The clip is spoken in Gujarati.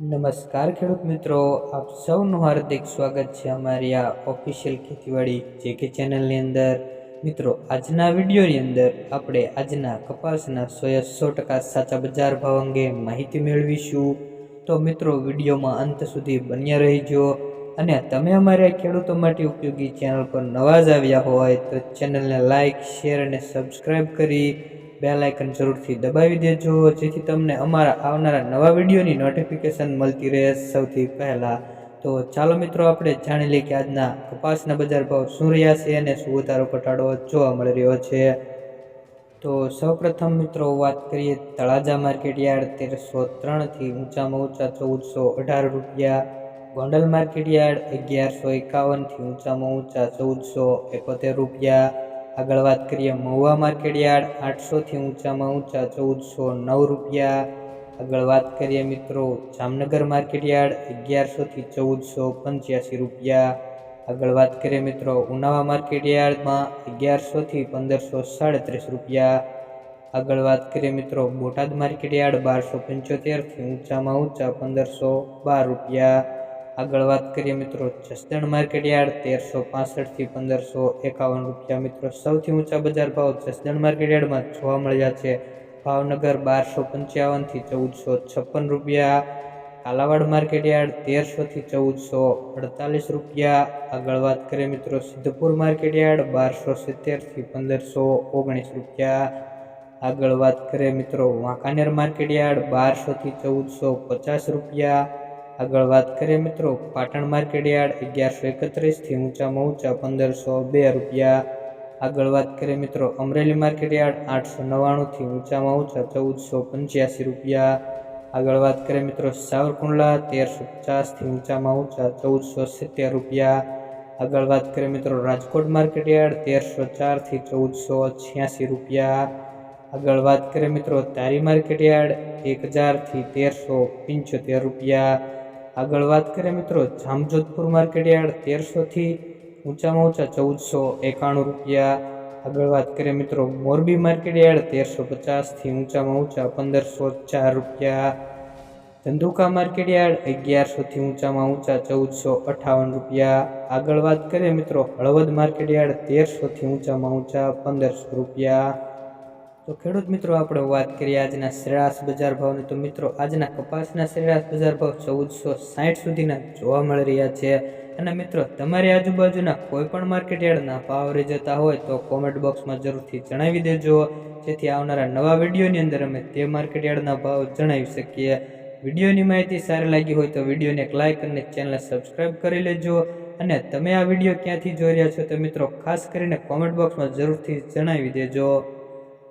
નમસ્કાર ખેડૂત મિત્રો, આપ સૌનું હાર્દિક સ્વાગત છે અમારી આ ઓફિશિયલ ખેતીવાડી જે કે ચેનલની અંદર. મિત્રો, આજના વિડીયોની અંદર આપણે આજના કપાસના સોયા સો ટકા સાચા બજાર ભાવ અંગે માહિતી મેળવીશું. તો મિત્રો, વિડીયોમાં અંત સુધી બન્યા રહીજો. અને તમે અમારા ખેડૂતો માટે ઉપયોગી ચેનલ પર નવા જ આવ્યા હોય તો ચેનલને લાઇક શેર અને સબસ્ક્રાઈબ કરી બેલ આઇકન જરૂરથી દબાવી દેજો, જેથી તમને અમારા આવનારા નવા વિડીયોની નોટિફિકેશન મળતી રહે સૌથી પહેલાં. તો ચાલો મિત્રો, આપણે જાણી લઈએ કે આજના કપાસના બજાર ભાવ શું રહ્યા છે અને શું વધારો ઘટાડો જોવા મળી રહ્યો છે. તો સૌપ્રથમ મિત્રો, વાત કરીએ તળાજા માર્કેટ યાર્ડ તેરસો ત્રણથી ઊંચામાં ઊંચા ચૌદસો અઢાર રૂપિયા, ગોંડલ માર્કેટ યાર્ડ અગિયારસો એકાવનથી ઊંચામાં ઊંચા ચૌદસો એકોતેર રૂપિયા આગળ વાત કરીએ મહુવા માર્કેટ યાર્ડ, આઠસોથી ઊંચામાં ઊંચા ચૌદસો નવ રૂપિયા. આગળ વાત કરીએ મિત્રો, જામનગર માર્કેટ યાર્ડ, અગિયારસોથી ચૌદસો પંચ્યાસી રૂપિયા. આગળ વાત કરીએ મિત્રો, ઉનાવા માર્કેટ યાર્ડમાં અગિયારસોથી પંદરસો સાડત્રીસ રૂપિયા. આગળ વાત કરીએ મિત્રો, બોટાદ માર્કેટ યાર્ડ બારસો પંચોતેરથી ઊંચામાં ઊંચા પંદરસો બાર રૂપિયા. આગળ વાત કરીએ મિત્રો, જસદણ માર્કેટ યાર્ડ તેરસો પાસઠથી પંદરસો એકાવન રૂપિયા. મિત્રો, સૌથી ઊંચા બજાર ભાવ જસદણ માર્કેટ યાર્ડમાં જોવા મળ્યા છે. ભાવનગર બારસો પંચાવનથી ચૌદસો છપ્પન રૂપિયા. કાલાવાડ માર્કેટ યાર્ડ તેરસોથી ચૌદસો અડતાલીસ રૂપિયા. આગળ વાત કરીએ મિત્રો, સિદ્ધપુર માર્કેટ યાર્ડ બારસો સિત્તેરથી પંદરસો ઓગણીસ રૂપિયા. આગળ વાત કરીએ મિત્રો, વાંકાનેર માર્કેટ યાર્ડ બારસોથી ચૌદસો પચાસ રૂપિયા. આગળ વાત કરીએ મિત્રો, પાટણ માર્કેટ યાર્ડ અગિયારસો એકત્રીસથી ઊંચામાં ઊંચા પંદરસો બે રૂપિયા. આગળ વાત કરીએ મિત્રો, અમરેલી માર્કેટ યાર્ડ આઠસો નવ્વાણુંથી ઊંચામાં ઊંચા ચૌદસો પંચ્યાસી રૂપિયા. આગળ વાત કરીએ મિત્રો, સાવરકુંડલા તેરસો પચાસથી ઊંચામાં ઊંચા ચૌદસો સિત્તેર રૂપિયા. આગળ વાત કરીએ મિત્રો, રાજકોટ માર્કેટ યાર્ડ તેરસો ચારથી ચૌદસો છ્યાસી રૂપિયા. આગળ વાત કરીએ મિત્રો, તારી માર્કેટ યાર્ડ એક હજારથી તેરસો પંચોતેર રૂપિયા. આગળ વાત કરીએ મિત્રો, જામજોધપુર માર્કેટ યાર્ડ તેરસોથી ઊંચામાં ઊંચા ચૌદસો એકાણું રૂપિયા. આગળ વાત કરીએ મિત્રો, મોરબી માર્કેટ યાર્ડ તેરસો પચાસથી ઊંચામાં ઊંચા પંદરસો ચાર રૂપિયા. ધંધુકા માર્કેટ યાર્ડ અગિયારસોથી ઊંચામાં ઊંચા ચૌદસો અઠાવન રૂપિયા. આગળ વાત કરીએ મિત્રો, હળવદ માર્કેટ યાર્ડ તેરસોથી ઊંચામાં ઊંચા પંદરસો રૂપિયા. તો ખેડૂત મિત્રો, આપણે વાત કરીએ આજના સરેરાશ બજાર ભાવની. તો મિત્રો, આજના કપાસના સરેરાશ બજાર ભાવ ચૌદસો સાઠ સુધીના જોવા મળી રહ્યા છે. અને મિત્રો, તમારી આજુબાજુના કોઈ પણ માર્કેટ યાર્ડના ભાવ રહી જતા હોય તો કોમેન્ટ બોક્સમાં જરૂરથી જણાવી દેજો. જેથી આવનારા નવા વિડીયોની અંદર અમે તે માર્કેટ યાર્ડના ભાવ જણાવી શકીએ. વિડીયોની માહિતી સારી લાગી હોય તો વિડીયોને એક લાઇક અને ચેનલને સબસ્ક્રાઈબ કરી લેજો. અને તમે આ વીડિયો ક્યાંથી જોઈ રહ્યા છો તો મિત્રો, ખાસ કરીને કોમેન્ટ બોક્સમાં જરૂરથી જણાવી દેજો.